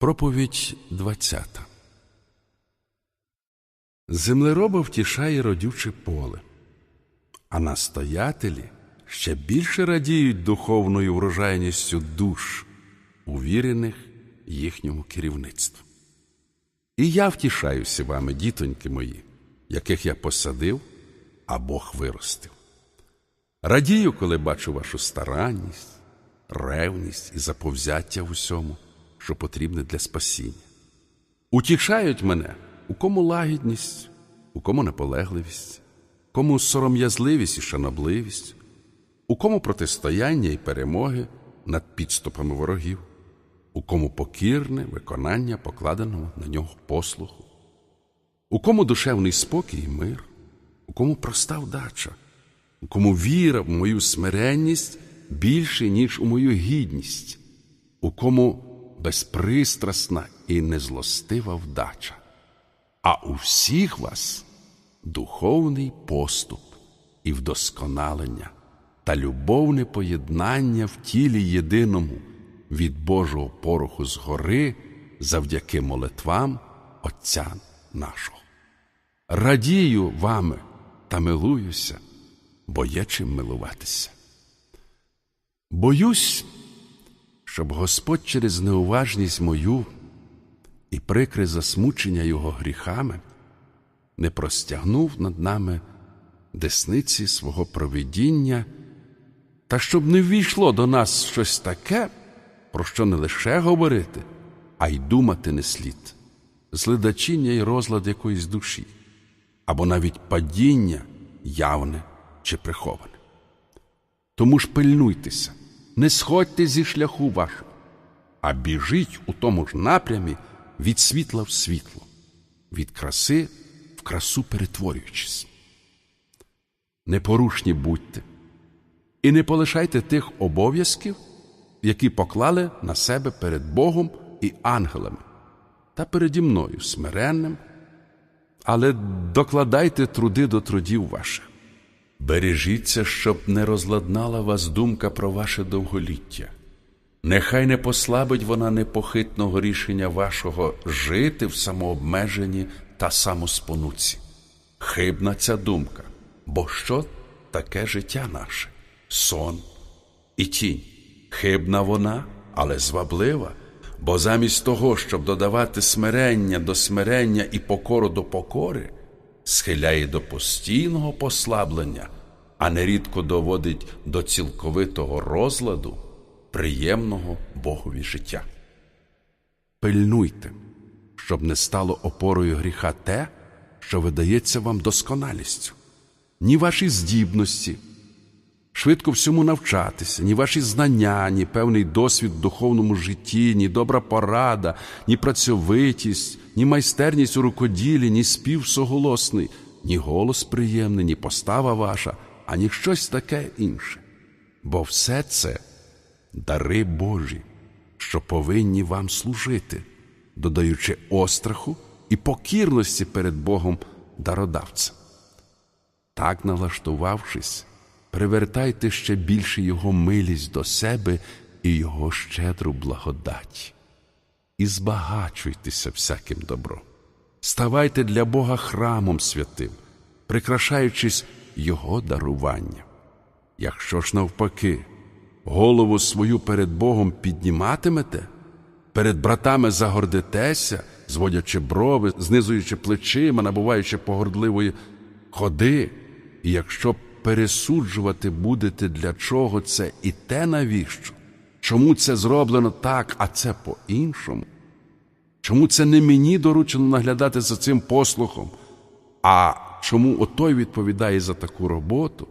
Проповідь 20 Землероба втішає родюче поле, а настоятелі ще більше радіють духовною врожайністю душ, увірених їхньому керівництву. І я втішаюся вами, дітоньки мої, яких я посадив, а Бог виростив. Радію, коли бачу вашу старанність, ревність і заповзяття в усьому, що потрібне для спасіння. Утішають мене, у кому лагідність, у кому наполегливість, кому сором'язливість і шанобливість, у кому протистояння і перемоги над підступами ворогів, у кому покірне виконання покладеного на нього послуху, у кому душевний спокій і мир, у кому проста вдача, у кому віра в мою смиренність більше, ніж у мою гідність, у кому безпристрасна і незлостива вдача, а у всіх вас духовний поступ і вдосконалення та любовне поєднання в тілі єдиному від Божого пороху згори завдяки молитвам Отця нашого. Радію вами та милуюся, бо є чим милуватися. Боюсь, щоб Господь через неуважність мою і прикре засмучення Його гріхами не простягнув над нами десниці свого провидіння, та щоб не ввійшло до нас щось таке, про що не лише говорити, а й думати не слід, злидачіння і розлад якоїсь душі, або навіть падіння явне чи приховане. Тому ж пильнуйтеся, не сходьте зі шляху вашого, а біжіть у тому ж напрямі від світла в світло, від краси в красу перетворюючись. Непорушні будьте і не полишайте тих обов'язків, які поклали на себе перед Богом і ангелами, та переді мною смиренним, але докладайте труди до трудів ваших. Бережіться, щоб не розладнала вас думка про ваше довголіття. Нехай не послабить вона непохитного рішення вашого жити в самообмеженні та самоспонуці. Хибна ця думка, бо що таке життя наше? Сон і тінь. Хибна вона, але зваблива, бо замість того, щоб додавати смирення до смирення і покору до покори, схиляє до постійного послаблення, а нерідко доводить до цілковитого розладу приємного Богові життя. Пильнуйте, щоб не стало опорою гріха те, що видається вам досконалістю, ні ваші здібності, швидко всьому навчатися, ні ваші знання, ні певний досвід в духовному житті, ні добра порада, ні працьовитість, ні майстерність у рукоділі, ні спів соголосний, ні голос приємний, ні постава ваша, ані щось таке інше. Бо все це дари Божі, що повинні вам служити, додаючи остраху і покірності перед Богом дародавцем. Так налаштувавшись, привертайте ще більше Його милість до себе і Його щедру благодать. І збагачуйтеся всяким добром. Ставайте для Бога храмом святим, прикрашаючись Його даруванням. Якщо ж навпаки, голову свою перед Богом підніматимете, перед братами загордитеся, зводячи брови, знизуючи плечима, набуваючи погордливої ходи, і якщо пересуджувати будете, для чого це і те навіщо, чому це зроблено так, а це по-іншому, чому це не мені доручено наглядати за цим послухом, а чому отой відповідає за таку роботу,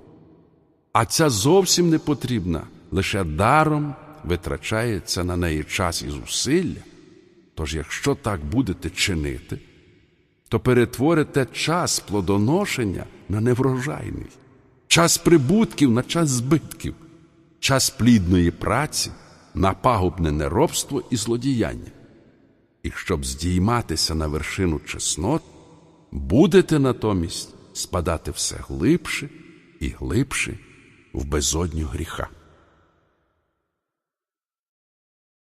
а ця зовсім не потрібна, лише даром витрачається на неї час і зусилля. Тож, якщо так будете чинити, то перетворите час плодоношення на неврожайний, час прибутків на час збитків, час плідної праці на пагубне неробство і злодіяння. І щоб здійматися на вершину чеснот, будете натомість спадати все глибше і глибше в безодню гріха.